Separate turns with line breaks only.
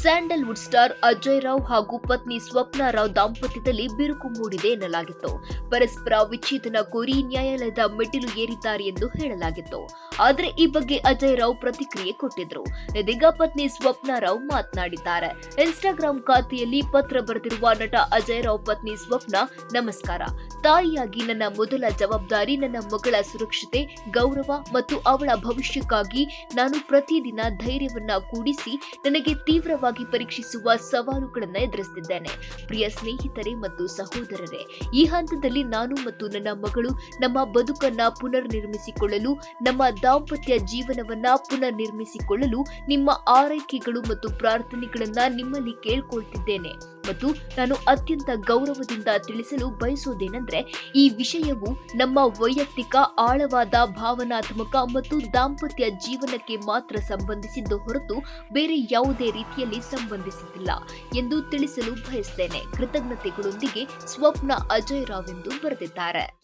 Sandalwood star Ajay Rao ಹಾಗೂ ಪತ್ನಿ ಸ್ವಪ್ನ ರಾವ್ ದಾಂಪತ್ಯದಲ್ಲಿ ಬಿರುಕು ಮೂಡಿದೆ ಎನ್ನಲಾಗಿತ್ತು. ಪರಸ್ಪರ ವಿಚ್ಛೇದನ ಕೋರಿ ನ್ಯಾಯಾಲಯದ ಮೆಟ್ಟಿಲು ಏರಿದ್ದಾರೆ ಎಂದು ಹೇಳಲಾಗಿತ್ತು. ಆದರೆ ಈ ಬಗ್ಗೆ ಅಜಯ್ ರಾವ್ ಪ್ರತಿಕ್ರಿಯೆ ಕೊಟ್ಟಿದ್ರು. ಇದೀಗ ಪತ್ನಿ ಸ್ವಪ್ನ ರಾವ್ ಮಾತನಾಡಿದ್ದಾರೆ. ಇನ್ಸ್ಟಾಗ್ರಾಂ ಖಾತೆಯಲ್ಲಿ ಪತ್ರ ಬರೆದಿರುವ ನಟ ಅಜಯ್ ರಾವ್ ಪತ್ನಿ ಸ್ವಪ್ನ, ನಮಸ್ಕಾರ. ತಾಯಿಯಾಗಿ ನನ್ನ ಮೊದಲ ಜವಾಬ್ದಾರಿ ನನ್ನ ಮಗಳ ಸುರಕ್ಷತೆ, ಗೌರವ ಮತ್ತು ಅವಳ ಭವಿಷ್ಯಕ್ಕಾಗಿ ನಾನು ಪ್ರತಿದಿನ ಧೈರ್ಯವನ್ನ ಕೂಡಿಸಿ, ನನಗೆ ತೀವ್ರವಾಗಿ ಪರೀಕ್ಷಿಸುವ ಸವಾಲುಗಳನ್ನು ಎದುರಿಸುತ್ತಿದ್ದೇನೆ ಪ್ರಿಯ ಸ್ನೇಹಿತರೆ ಮತ್ತು ಸಹೋದರರೇ, ಈ ಹಂತದಲ್ಲಿ ನಾನು ಮತ್ತು ನನ್ನ ಮಗಳು ನಮ್ಮ ಬದುಕನ್ನ ಪುನರ್ ನಿರ್ಮಿಸಿಕೊಳ್ಳಲು ನಮ್ಮ ದಾಂಪತ್ಯ ಜೀವನವನ್ನ ಪುನರ್ ನಿರ್ಮಿಸಿಕೊಳ್ಳಲು ನಿಮ್ಮ ಆರೈಕೆಗಳು ಮತ್ತು ಪ್ರಾರ್ಥನೆಗಳನ್ನ ನಿಮ್ಮಲ್ಲಿ ಕೇಳ್ಕೊಳ್ತಿದ್ದೇನೆ. ಮತ್ತು ನಾನು ಅತ್ಯಂತ ಗೌರವದಿಂದ ತಿಳಿಸಲು ಬಯಸುವುದೇನೆಂದರೆ, ಈ ವಿಷಯವು ನಮ್ಮ ವೈಯಕ್ತಿಕ ಆಳವಾದ ಭಾವನಾತ್ಮಕ ಮತ್ತು ದಾಂಪತ್ಯ ಜೀವನಕ್ಕೆ ಮಾತ್ರ ಸಂಬಂಧಿಸಿದ್ದು ಹೊರತು ಬೇರೆ ಯಾವುದೇ ರೀತಿಯಲ್ಲಿ ಸಂಬಂಧಿಸಿದ್ದಿಲ್ಲ ಎಂದು ತಿಳಿಸಲು ಬಯಸ್ತೇನೆ. ಕೃತಜ್ಞತೆಗಳೊಂದಿಗೆ ಸ್ವಪ್ನ ಅಜಯ್ ರಾವ್ ಎಂದು ಬರೆದಿದ್ದಾರೆ.